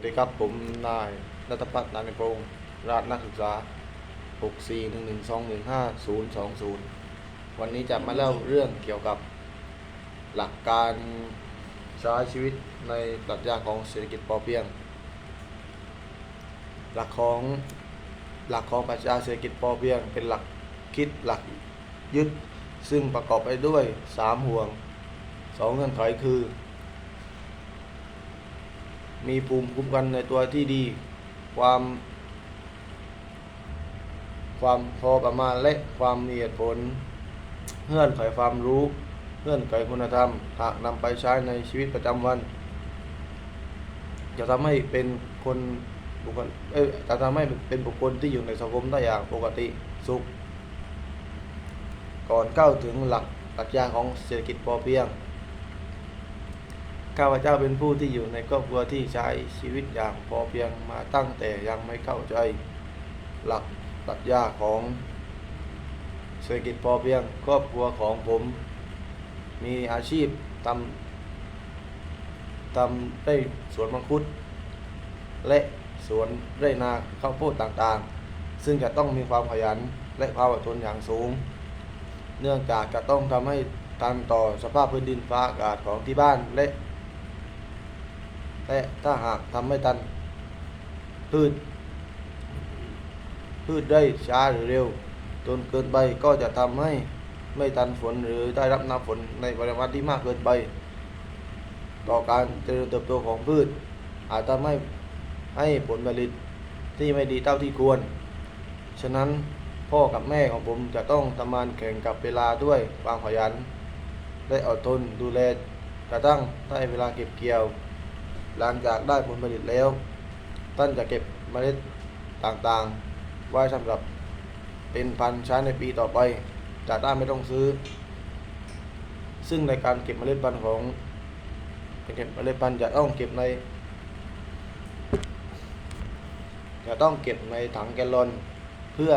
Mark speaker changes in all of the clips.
Speaker 1: วัสดีครับผมนายรัตพัฒน์นานพงศ์ราชนักศึกษา 64112150020 วันนี้จะมาเล่าเรื่องเกี่ยวกับ หลักการใช้ชีวิตในปรัชญาของเศรษฐกิจพอเพียง หลักของหลักของปรัชญาเศรษฐกิจพอเพียง เป็นหลักคิดหลักยึดซึ่งประกอบไปด้วย 3 ห่วง 2 เงื่อนไขคือ มีภูมิคุ้มกันในตัวที่ดี ความ ความพอประมาณและความมีเหตุผลเงื่อนไขความรู้เงื่อนไขคุณธรรม หากนำไปใช้ในชีวิตประจำวัน จะทำให้เป็นคนบุคคลเอ้ยจะทำให้เป็นบุคคลที่อยู่ในสังคมได้อย่างปกติสุข ก่อนเข้าถึงหลักปรัชญาของเศรษฐกิจพอเพียง ข้าพเจ้าเป็นผู้ที่อยู่ในครอบครัวที่ใช้ชีวิตอย่างพอเพียงมาตั้งแต่ยังไม่เข้าใจหลักปรัชญาของเศรษฐกิจพอเพียงครอบครัวของผม มีอาชีพทำทำได้สวนมังคุด และสวนไร่นาข้าวโพดต่างๆ ซึ่งจะต้องมีความขยันและความอดทนอย่างสูง เนื่องจากจะต้องทำให้ทันต่อสภาพพื้นดินฟ้าอากาศของที่บ้านและ และถ้าหากทำไม่ทันพืชพืชได้ช้าหรือเร็วจนเกินไปก็จะทำให้ไม่ทันฝนหรือได้รับน้ำฝนในปริมาณที่มากเกินไป ต่อการเจริญเติบโตของพืช อาจทำให้ให้ผลผลิตที่ไม่ดีเท่าที่ควร ฉะนั้นพ่อกับแม่ของผมจะต้องทำงานแข่งกับเวลาด้วยความขยันและอดทนดูแลกระทั่งได้เวลาเก็บเกี่ยว หลังจากได้ผลผลิตแล้ว ท่านจะเก็บเมล็ดต่างๆ ไว้สำหรับเป็นพันธุ์ใช้ในปีต่อไปจะได้ไม่ต้องซื้อ ซึ่งในการเก็บเมล็ดพันธุ์ของเก็บเมล็ดพันธุ์จะต้องเก็บในจะต้องเก็บในถังแกลลอนเพื่อ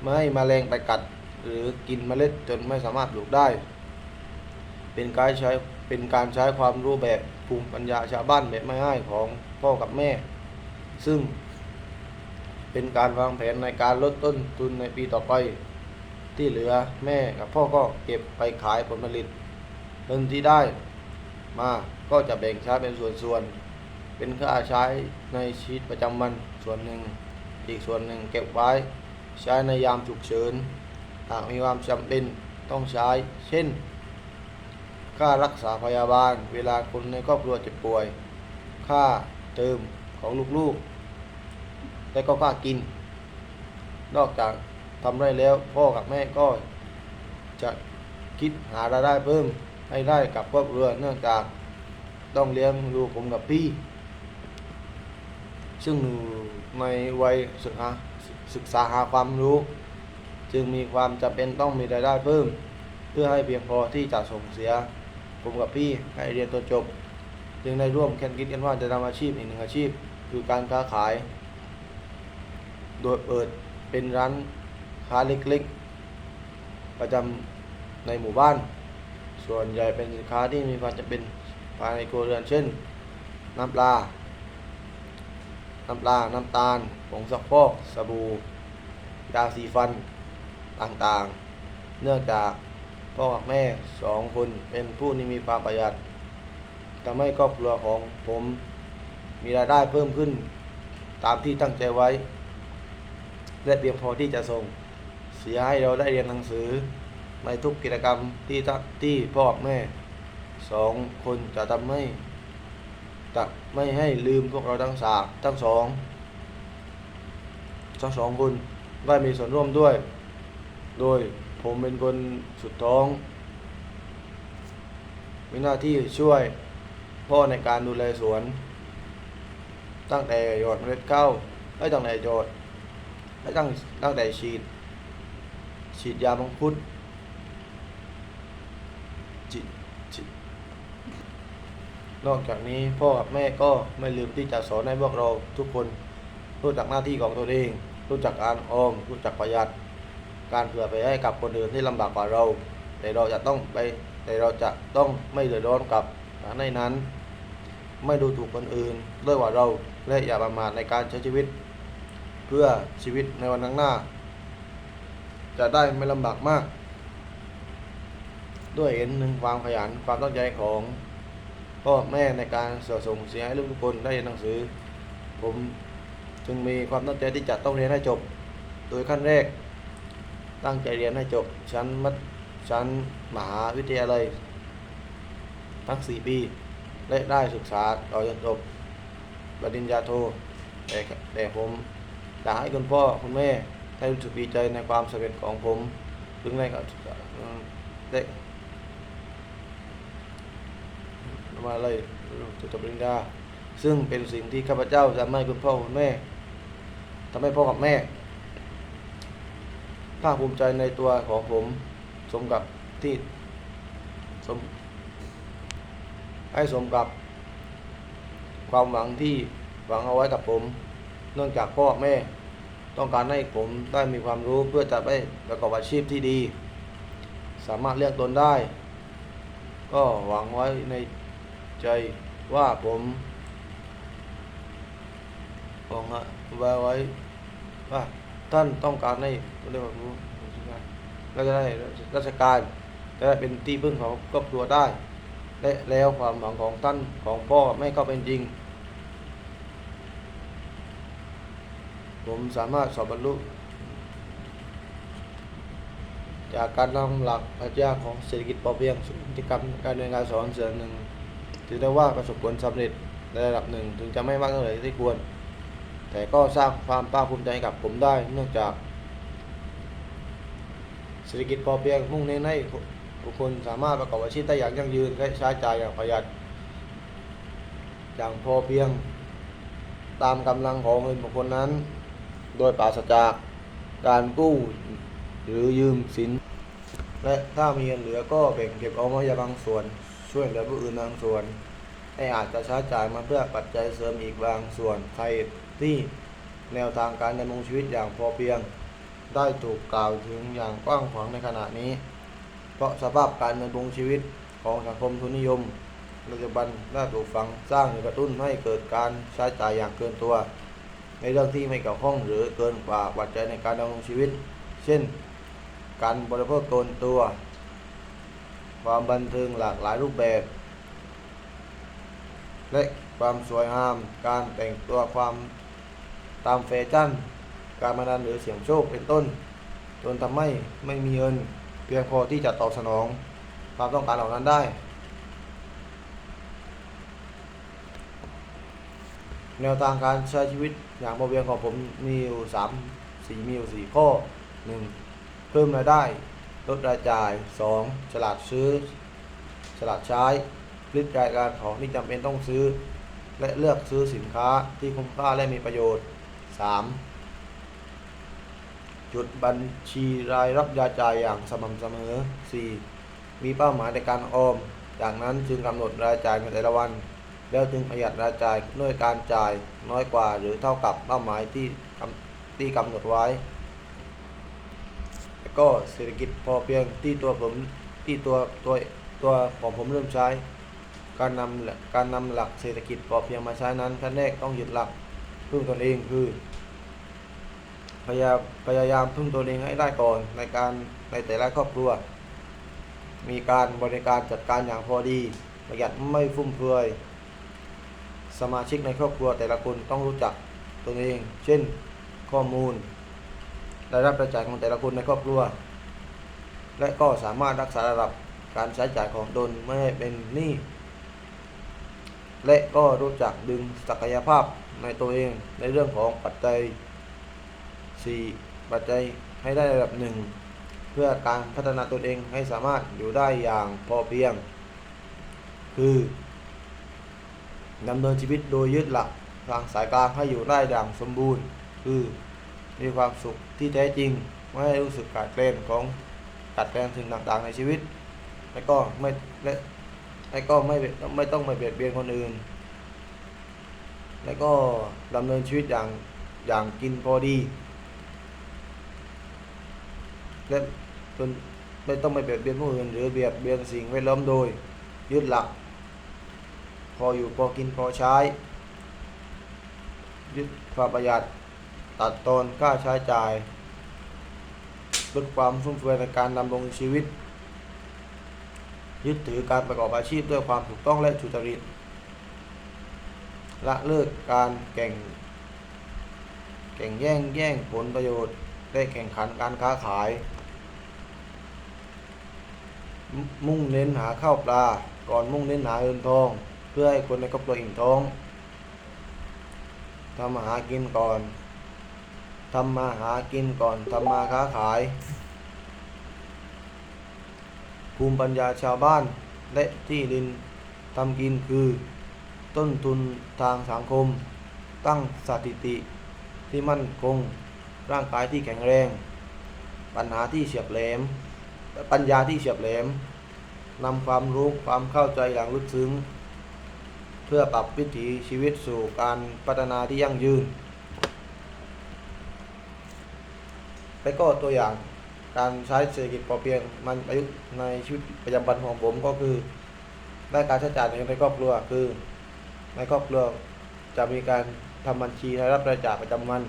Speaker 1: ไม่ให้แมลงไปกัด หรือกินเมล็ดจนไม่สามารถปลูกได้ เป็นการใช้เป็นการใช้ความรู้แบบ ภูมิปัญญาชาวบ้านแบบไม่ง่ายของพ่อกับแม่ ซึ่งเป็นการวางแผนในการลดต้นทุนในปีต่อไป ที่เหลือแม่กับพ่อก็เก็บไปขายผลผลิตเงินที่ได้มาก็จะแบ่งใช้เป็นส่วนๆ เป็นค่าใช้ในชีวิตประจำวันส่วนหนึ่ง อีกส่วนหนึ่งเก็บไว้ใช้ในยามฉุกเฉินหากมีความจำเป็นต้องใช้ เช่น ค่ารักษาพยาบาล เวลาคนในครอบครัวเจ็บป่วย ค่าเติมของลูกๆ และก็ค่ากิน นอกจากทำได้แล้วพ่อกับแม่ก็จะคิดหารายได้เพิ่มให้ได้กับครอบครัวเนื่องจากต้องเลี้ยงดูผมกับพี่ ซึ่งอยู่ในวัยศึกษาศึกษาหาความรู้ จึงมีความจำเป็นต้องมีรายได้เพิ่ม เพื่อให้เพียงพอที่จะส่งเสีย ผมกับพี่ให้เรียนตัวจบ จึงได้ร่วมแข่งคิดกันว่าจะทำอาชีพอีกหนึ่งอาชีพ คือการค้าขาย โดยเปิดเป็นร้านค้าเล็กๆ ประจำในหมู่บ้าน ส่วนใหญ่เป็นสินค้าที่มีความจำเป็นภายในครัวเรือนเช่น น้ำปลา น้ำปลา น้ำตาล ผงซักฟอก สบู่ ยาสีฟัน ต่างๆ เนื่องจาก พ่อกับแม่สองคนเป็นผู้ที่มีความประหยัดทำให้ครอบครัวของผมมีรายได้เพิ่มขึ้น ตามที่ตั้งใจไว้ และเพียงพอที่จะส่งเสียให้เราได้เรียนหนังสือ ในทุกกิจกรรมที่ทที่พ่อกับแม่สองคนจะทำให้จะไม่ให้ลืมพวกเราทั้งสามทั้งสองทั้งสองคนได้มีส่วนร่วมด้วย โดย ผมเป็นคนสุดท้อง มีหน้าที่ช่วยพ่อในการดูแลสวน ตั้งแต่หยอดเมล็ดข้าวไม่ตั้งแต่หยอดไม่ตั้งตั้งแต่ฉีด ฉีดยามังคุดฉีดฉีดนอกจากนี้พ่อกับแม่ก็ไม่ลืมที่จะสอนให้พวกเราทุกคนรู้จักหน้าที่ของตัวเอง รู้จักการออม รู้จักประหยัด การเผื่อไปให้กับคนอื่นที่ลำบากกว่าเรา แต่เราจะต้องไปแต่เราจะต้องไม่เดือดร้อนกับในนั้น ไม่ดูถูกคนอื่นด้วยกว่าเราและอย่าประมาทในการใช้ชีวิต เพื่อชีวิตในวันข้างหน้า จะได้ไม่ลำบากมาก ด้วยเห็นถึงความขยันความตั้งใจของพ่อแม่ในการสส่งเสียให้ลูกทุกคนได้เรียนหนังสือ ผมจึงมีความตั้งใจที่จะต้องเรียนให้จบ โดยขั้นแรก ตั้งใจเรียนให้จบชั้นมัธชั้นมหาวิทยาลัยทั้ง 4 ปี และได้ศึกษาต่อจนจบปริญญาโทแต่แต่ผมอยากให้คุณพ่อคุณแม่ได้รู้สึกดีใจในความสำเร็จของผมถึงได้กับได้มาเลยจบปริญญาซึ่งเป็นสิ่งที่ข้าพเจ้าจะให้คุณพ่อคุณแม่ทำให้พ่อกับแม่ ภาคภูมิใจในตัวของผมสมกับที่สมให้สมกับ ความหวังที่หวังเอาไว้กับผม เนื่องจากพ่อแม่ ต้องการให้ผมได้มีความรู้เพื่อจะไปประกอบอาชีพที่ดี สามารถเลี้ยงตนได้ ก็หวังไว้ในใจว่าผมหวังไว้ไว้ว่า ท่านต้องการให้เรียกว่ารู้ก็จะได้ราชการจะได้เป็นที่พึ่งของครอบครัวได้ และแล้วความหวังของท่านของพ่อไม่ก็เป็นจริง ผมสามารถสอบบรรลุ จากการนำหลักปรัชญาของเศรษฐกิจพอเพียงสู่พฤติกรรมการเรียนการสอนเสือหนึ่งถือได้ว่าประสบผลสำเร็จในระดับหนึ่งถึงจะไม่มากเท่าไหร่ที่ควร แต่ก็สร้างความภาคภูมิใจให้กับผมได้ เนื่องจากเศรษฐกิจพอเพียงมุ่งเน้นให้บุคคลสามารถประกอบอาชีพได้อย่างยั่งยืนและใช้จ่ายอย่างประหยัด อย่างพอเพียงตามกำลังของเงินบุคคลนั้น โดยปราศจากการกู้หรือยืมสิน และถ้ามีเงินเหลือก็แบ่งเก็บเอาไว้บางส่วน ช่วยเหลือผู้อื่นบางส่วนให้อาจจะใช้จ่ายมาเพื่อปัจจัยเสริมอีกบางส่วนใคร ที่แนวทางการดำรงชีวิตอย่างพอเพียง ได้ถูกกล่าวถึงอย่างกว้างขวางในขณะนี้ เพราะสภาพการดำรงชีวิตของสังคมทุนนิยมปัจจุบันได้ถูกฝังสร้างหรือกระตุ้นให้เกิดการใช้จ่ายอย่างเกินตัว ในเรื่องที่ไม่เกี่ยวข้องหรือเกินกว่าปัจจัยในการดำรงชีวิต เช่น การบริโภคเกินตัว ความบันเทิงหลากหลายรูปแบบ และความสวยงาม การแต่งตัวความ ตามแฟชั่น การมานันหรือเสี่ยงโชคเป็นต้น จนทำให้ไม่มีเงิน เพียงพอที่จะตอบสนองความต้องการเหล่านั้นได้แนวทางการใช้ชีวิตอย่างพอเพียงของผมมีอยู่สามสี่มีอยู่สี่ข้อหนึ่งเพิ่มรายได้ลดรายจ่ายสองฉลาดซื้อ ฉลาดใช้ลดรายการของที่จำเป็นต้องซื้อ และเลือกซื้อสินค้าที่คุ้มค่าและมีประโยชน์ 3. จุดบัญชีรายรับยาจ่ายอย่างสม่ำเสมอ 4. มีเป้าหมายในการออม จากนั้นจึงกำหนดรายจ่ายในแต่ละวัน แล้วจึงประหยัดรายจ่ายด้วยการจ่ายน้อยกว่าหรือเท่ากับเป้าหมายที่ที่กำหนดไว้แล้วก็เศรษฐกิจพอเพียงที่ตัวผมที่ตัวตัวตัวของผมเริ่มใช้ การนำการนำหลักเศรษฐกิจพอเพียงมาใช้นั้นขั้นแรกต้องหยึดหลัก พึ่งตนเองคือ พยายามพยายามพึ่งตนเองให้ได้ก่อนในการในแต่ละครอบครัว มีการบริการจัดการอย่างพอดี ประหยัดไม่ฟุ่มเฟือย สมาชิกในครอบครัวแต่ละคนต้องรู้จักตนเอง เช่น ข้อมูลรายรับรายจ่ายของแต่ละคนในครอบครัว และก็สามารถรักษาระดับการใช้จ่ายของตนไม่ให้เป็นหนี้และก็รู้จักดึงศักยภาพ ในตัวเองในเรื่องของปัจจัย 4 ปัจจัยให้ได้ระดับหนึ่งเพื่อการพัฒนาตนเองให้สามารถอยู่ได้อย่างพอเพียง คือดำเนินชีวิตโดยยึดหลักทางสายกลางให้อยู่ได้อย่างสมบูรณ์ คือมีความสุขที่แท้จริง ไม่ให้รู้สึกขาดแคลนของขาดแคลนสิ่งต่างๆในชีวิต และก็ไม่และและก็ไม่ไม่ต้องไม่เบียดเบียนคนอื่น และก็ดำเนินชีวิตอย่างอย่างกินพอดี และจนไม่ต้องไปเบียดเบียนผู้อื่นหรือเบียดเบียนสิ่งแวดล้อมโดย ยึดหลัก พออยู่พอกินพอใช้ ยึดความประหยัดตัดตอนค่าใช้จ่ายลดความฟุ่มเฟือยในการดำรงชีวิต ยึดถือการประกอบอาชีพด้วยความถูกต้องและสุจริต ละเลิกการแข่งแข่งแย่งแย่งผลประโยชน์ ได้แข่งขันการค้าขาย มุ่งเน้นหาข้าวปลา ก่อนมุ่งเน้นหาเงินทอง เพื่อให้คนในครอบครัวอิ่มท้องทำมาหากินก่อนทำมาหากินก่อนทำมาค้าขาย ภูมิปัญญาชาวบ้านและที่ดินทำกินคือ ต้นทุนทางสังคม ตั้งสถิติที่มั่นคง ร่างกายที่แข็งแรง ปัญหาที่เฉียบแหลม ปัญญาที่เฉียบแหลมนำความรู้ความเข้าใจอย่างลึกซึ้ง เพื่อปรับวิถีชีวิตสู่การพัฒนาที่ยั่งยืนและก็ตัวอย่างการใช้เศรษฐกิจพอเพียงมันประยุกต์ในชีวิตประจำวันของผมก็คือได้การใช้จ่ายในครอบครัวคือ ในครอบครัวจะมีการทำบัญชีรายรับรายจ่ายประจำวัน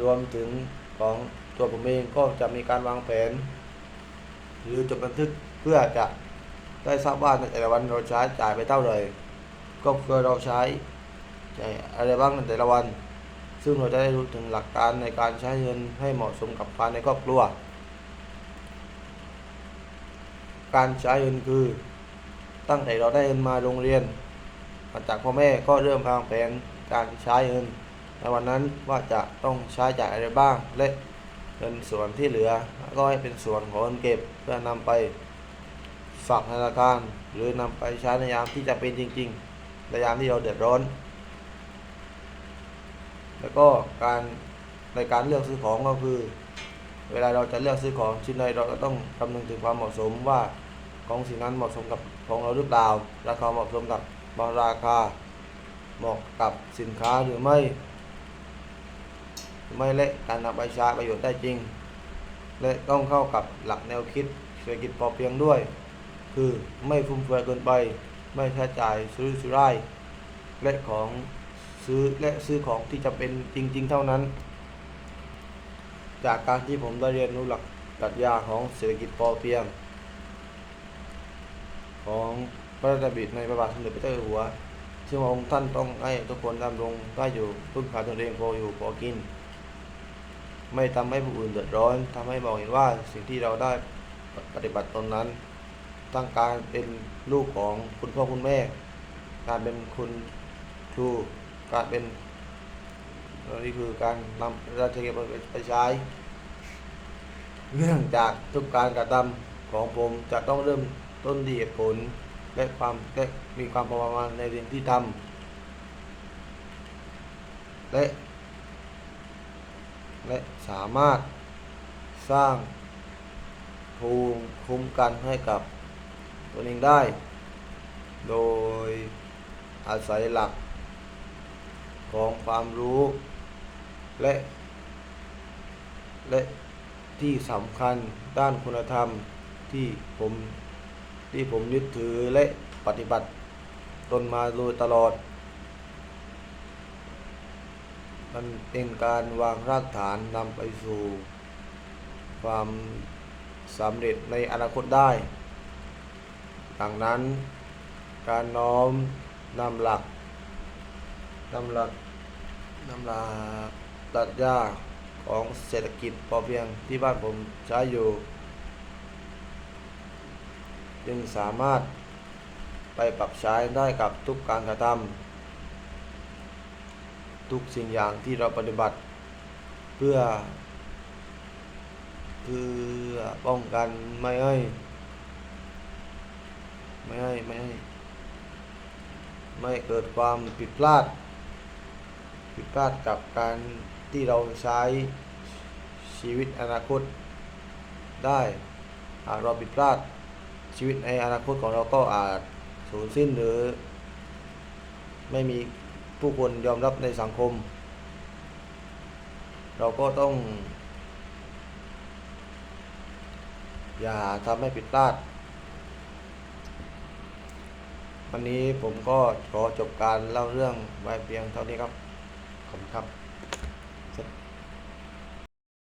Speaker 1: รวมถึงของตัวผมเองก็จะมีการวางแผน หรือจดบันทึกเพื่อจะได้ทราบว่าในแต่ละวันเราใช้จ่ายไปเท่าไหร่ก็คือเราใช้จ่ายอะไรบ้างในแต่ละวัน ซึ่งเราจะได้รู้ถึงหลักการในการใช้เงินให้เหมาะสมกับภายในครอบครัว การใช้เงินคือ ตั้งแต่เราได้เงินมาโรงเรียน มาจากพ่อแม่ก็เริ่มวางแผนการใช้เงินในวันนั้นว่าจะต้องใช้จ่ายอะไรบ้าง และเงินส่วนที่เหลือก็ให้เป็นส่วนของเงินเก็บเพื่อนำไปฝากธนาคารหรือนำไปใช้ในยามที่จะเป็นจริงๆในยามที่เราเดือดร้อน แล้วก็การในการเลือกซื้อของก็คือ เวลาเราจะเลือกซื้อของชิ้นใดเราก็ต้องคำนึงถึงความเหมาะสมว่าของสิ่งนั้นเหมาะสมกับของเราหรือเปล่าราคาเหมาะสมกับ บาราคาเหมาะกับสินค้าหรือไม่หรือไม่และการนำไปใช้ประโยชน์ได้จริง และต้องเข้ากับหลักแนวคิดเศรษฐกิจพอเพียงด้วย คือไม่ฟุ่มเฟือยเกินไป ไม่ใช้จ่ายซื้อสุร่ายและของซื้อและซื้อของที่จะเป็นจริง ๆ เท่านั้น จากการที่ผมได้เรียนรู้หลักปรัชญาของเศรษฐกิจพอเพียง ของ พระราชดำริในพระบาทสมเด็จพระเจ้าอยู่หัวซึ่งพระองค์ท่านต้องให้ทุกคนดำรงได้อยู่พึ่งพาตนเองพออยู่พอกิน ไม่ทำให้ผู้อื่นเดือดร้อนทำให้มองเห็นว่าสิ่งที่เราได้ปฏิบัติตนนั้นตั้งการเป็นลูกของคุณพ่อคุณแม่ การเป็นคุณครูการเป็นนี่คือการนำราชกิจไปใช้เนื่องจากทุกการกระทำของผมจะต้องเริ่มต้นที่เหตุผล และความและมีความประมาณในสิ่งที่ทำและและสามารถสร้างภูมิคุ้มกันให้กับตัวเองได้ โดยอาศัยหลักของความรู้ และ และที่สำคัญด้านคุณธรรมที่ผม ที่ผมยึดถือและปฏิบัติตนมาโดยตลอด มันเป็นการวางรากฐานนำไปสู่ ความสำเร็จในอนาคตได้ ดังนั้นการน้อมนำหลักนำหลักนำหลักปรัชญาของเศรษฐกิจพอเพียงที่บ้านผมใช้อยู่ จึงสามารถไปปรับใช้ได้กับทุกการกระทำทุกสิ่งอย่างที่เราปฏิบัติ เพื่อ เพื่อป้องกันไม่ให้ไม่ให้ไม่ให้ไม่เกิดความผิดพลาด ผิดพลาดกับการที่เราใช้ชีวิตอนาคตได้หากเราผิดพลาด ชีวิตในอนาคตของเราก็อาจสูญสิ้นหรือ ไม่มีผู้คนยอมรับในสังคม เราก็ต้อง อย่าทำให้ผิดพลาด วันนี้ผมก็ขอจบการเล่าเรื่องไว้เพียงเท่านี้ครับ ขอบคุณครับ